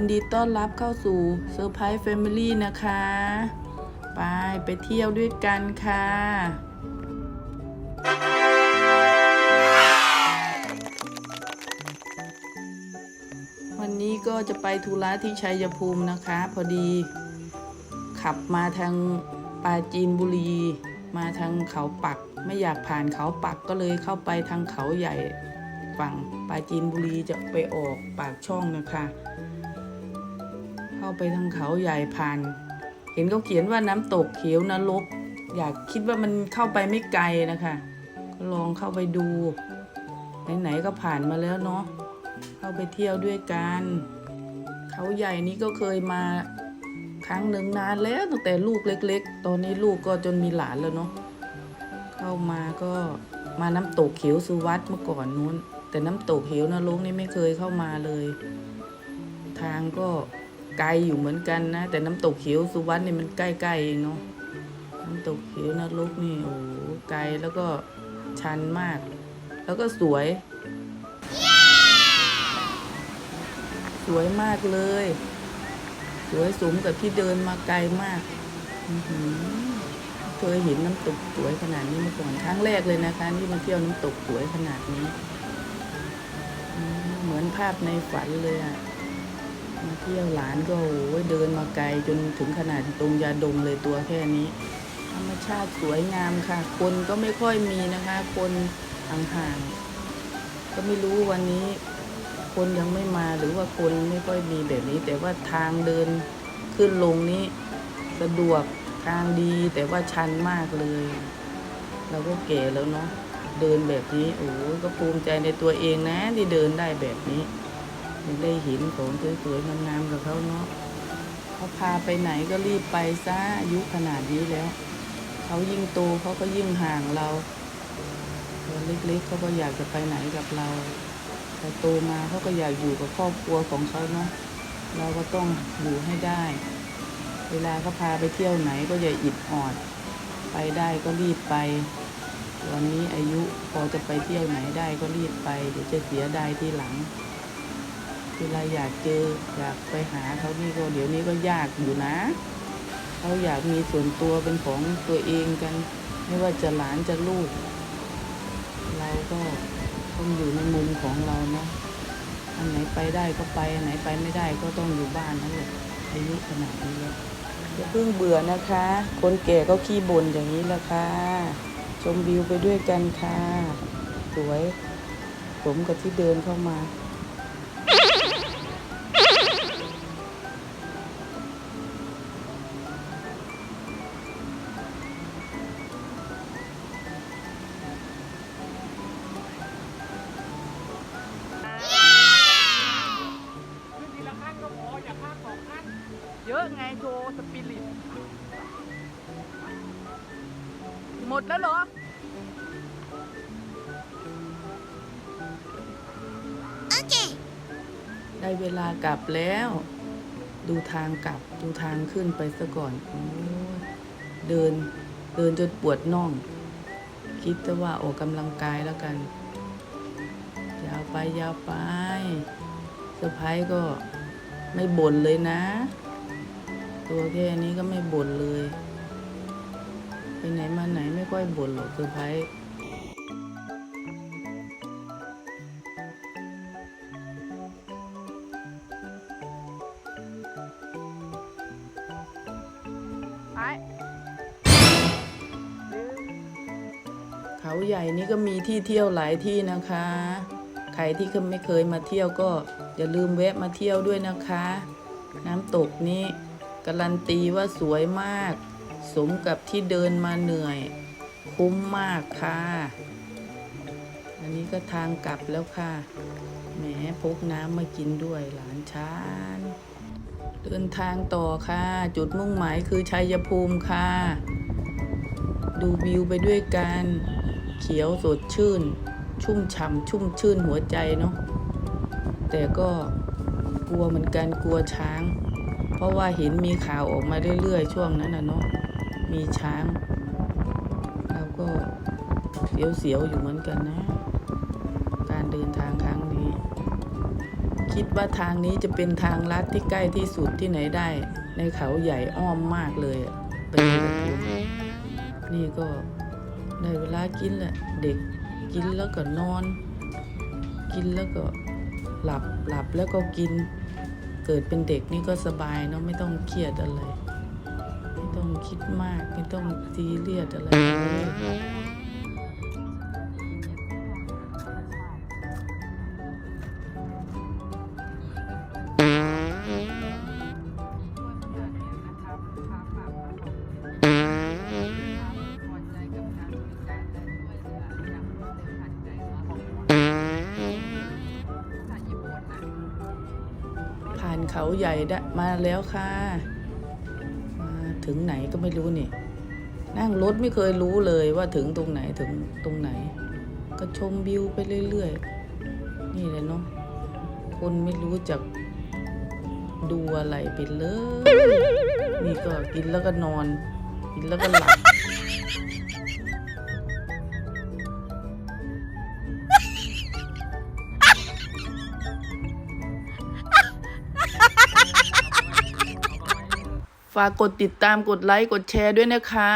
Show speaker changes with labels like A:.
A: ยินดีต้อนรับเข้าสู่เซอร์ไพรส์แฟมิลี่นะคะ ไปไปเที่ยวด้วยกันค่ะวันนี้ก็จะไปธุระที่ชัยภูมินะคะ พอดีขับมาทางปาจีนบุรี มาทางเขาปัก ไม่อยากผ่านเขาปักก็เลยเข้าไปทางเขาใหญ่ฝั่งปาจีนบุรีจะไปออกปากช่องนะคะาไปทางเขาใหญ่ผ่าน เห็นเขาเขียนว่าน้ำตกเขียวนรก อยากคิดว่ามันเข้าไปไม่ไกลนะคะก็ลองเข้าไปดู ไหนๆก็ผ่านมาแล้วเนาะเข้าไปเที่ยวด้วยกันเขาใหญ่นี้ก็เคยมาครั้งหนึ่งนานแล้วตั้งแต่ลูกเล็ก ๆ ตอนนี้ลูกก็จนมีหลานแล้วเนาะเข้ามาก็มาน้ำตกเขียวสุวัตเมื่อก่อนนู้น แต่น้ำตกเขียวนรกนี่ไม่เคยเข้ามาเลย ทางก็ ไกลอยู่เหมือนกันนะ แต่น้ำตกเขียวสุวัตนี่มันใกล้ๆเองเนาะน้ำตกเขียวนรกนี่โอ้ไกลแล้วก็ชันมาก แล้วก็สวย สวยมากเลย สวยสมกับที่เดินมาไกลมากเคยเห็นน้ำตกสวยขนาดนี้มาก่อนครั้งแรกเลยนะคะที่มาเที่ยวน้ำตกสวยขนาดนี้ เหมือนภาพในฝันเลยอะ มาเที่ยวหลานก็โอ้ยเดินมาไกลจนถึงขนาดตรงยาดมเลยตัวแค่นี้ ธรรมชาติสวยงามค่ะ คนก็ไม่ค่อยมีนะคะ คนห่างๆก็ไม่รู้วันนี้ คนยังไม่มาหรือว่าคนไม่ค่อยมีแบบนี้ แต่ว่าทางเดินขึ้นลงนี้สะดวกทางดีแต่ว่าชันมากเลย เราก็แก่แล้วเนาะเดินแบบนี้โอ้ก็ภูมิใจในตัวเองนะที่เดินได้แบบนี้ ยังได้เห็นของสวยๆงามๆกับเขาเนาะเขาพาไปไหนก็รีบไปซะอายุขนาดนี้แล้ว เขายิ่งโตเขาก็ยิ่งห่างเราตัวเล็กๆเขาก็อยากจะไปไหนกับเราพอโตมาเขาก็อยากอยู่กับครอบครัวของเขาเนาะเราก็ต้องอยู่ให้ได้ เวลาเขาพาไปเที่ยวไหนก็อย่าอิดออด ไปได้ก็รีบไปวันนี้อายุพอจะไปเที่ยวไหนได้ก็รีบไป เดี๋ยวจะเสียดายทีหลัง เวลาอยากเจออยากไปหาเขานี่ก็เดี๋ยวนี้ก็ยากอยู่นะเขาอยากมีส่วนตัวเป็นของตัวเองกัน ไม่ว่าจะหลานจะลูก เราก็ต้องอยู่ในมุมของเราเนาะอันไหนไปได้ก็ไปอันไหนไปไม่ได้ก็ต้องอยู่บ้านนั่นแหละอายุขนาดนี้แล้วอย่าเพิ่งเบื่อนะคะ คนแก่ก็ขี้บ่นอย่างนี้แหละค่ะ ชมวิวไปด้วยกันค่ะ สวยสมกับที่เดินเข้ามา เยอะไงโชว์สปิริต หมดแล้วเหรอได้เวลากลับแล้ว ดูทางกลับ ดูทางขึ้นไปซะก่อนโอ้ยเดิน เดินจนปวดน่อง คิดแต่ว่าออกกำลังกายแล้วกัน ยาวไปยาวไปเซอร์ไพรส์ก็ไม่บ่นเลยนะ ตัวแค่นี้ก็ไม่บ่นเลย ไปไหนมาไหนไม่ค่อยบ่นหรอกเซอร์ไพรส์
B: ไป
A: เขาใหญ่นี่ก็มีที่เที่ยวหลายที่นะคะ ใครที่ไม่เคยมาเที่ยวก็อย่าลืมแวะมาเที่ยวด้วยนะคะ น้ำตกนี้ การันตีว่าสวยมาก สมกับที่เดินมาเหนื่อย คุ้มมากค่ะ อันนี้ก็ทางกลับแล้วค่ะ แหมพกน้ำมากินด้วยหลานชานเดินทางต่อค่ะ จุดมุ่งหมายคือชัยภูมิค่ะ ดูวิวไปด้วยกัน เขียวสดชื่น ชุ่มฉ่ำชุ่มชื่นหัวใจเนาะแต่ก็กลัวเหมือนกันกลัวช้าง เพราะว่าเห็นมีข่าวออกมาเรื่อยๆ ช่วงนั้นนะเนาะมีช้างเราก็เสียวๆอยู่เหมือนกันนะ การเดินทางครั้งนี้ คิดว่าทางนี้จะเป็นทางลัดที่ใกล้ที่สุดที่ไหนได้ ในเขาใหญ่อ้อมมากเลยอะไปดูกับนี่ก็ได้เวลากินแหละเด็กกินแล้วก็นอน กินแล้วก็หลับหลับแล้วก็กิน เกิดเป็นเด็กนี่ก็สบายเนาะไม่ต้องเครียดอะไร ไม่ต้องคิดมากไม่ต้องซีเรียสอะไรานเขาใหญ่ได้มาแล้วค่ะมาถึงไหนก็ไม่รู้นี่ นั่งรถไม่เคยรู้เลยว่าถึงตรงไหนถึงตรงไหน ก็ชมวิวไปเรื่อยๆ นี่แหละเนาะคนไม่รู้จักดูอะไรไปเลย นี่ก็กินแล้วก็นอน กินแล้วก็หลับ ฝากกดติดตามกดไลค์กดแชร์ด้วยนะคะ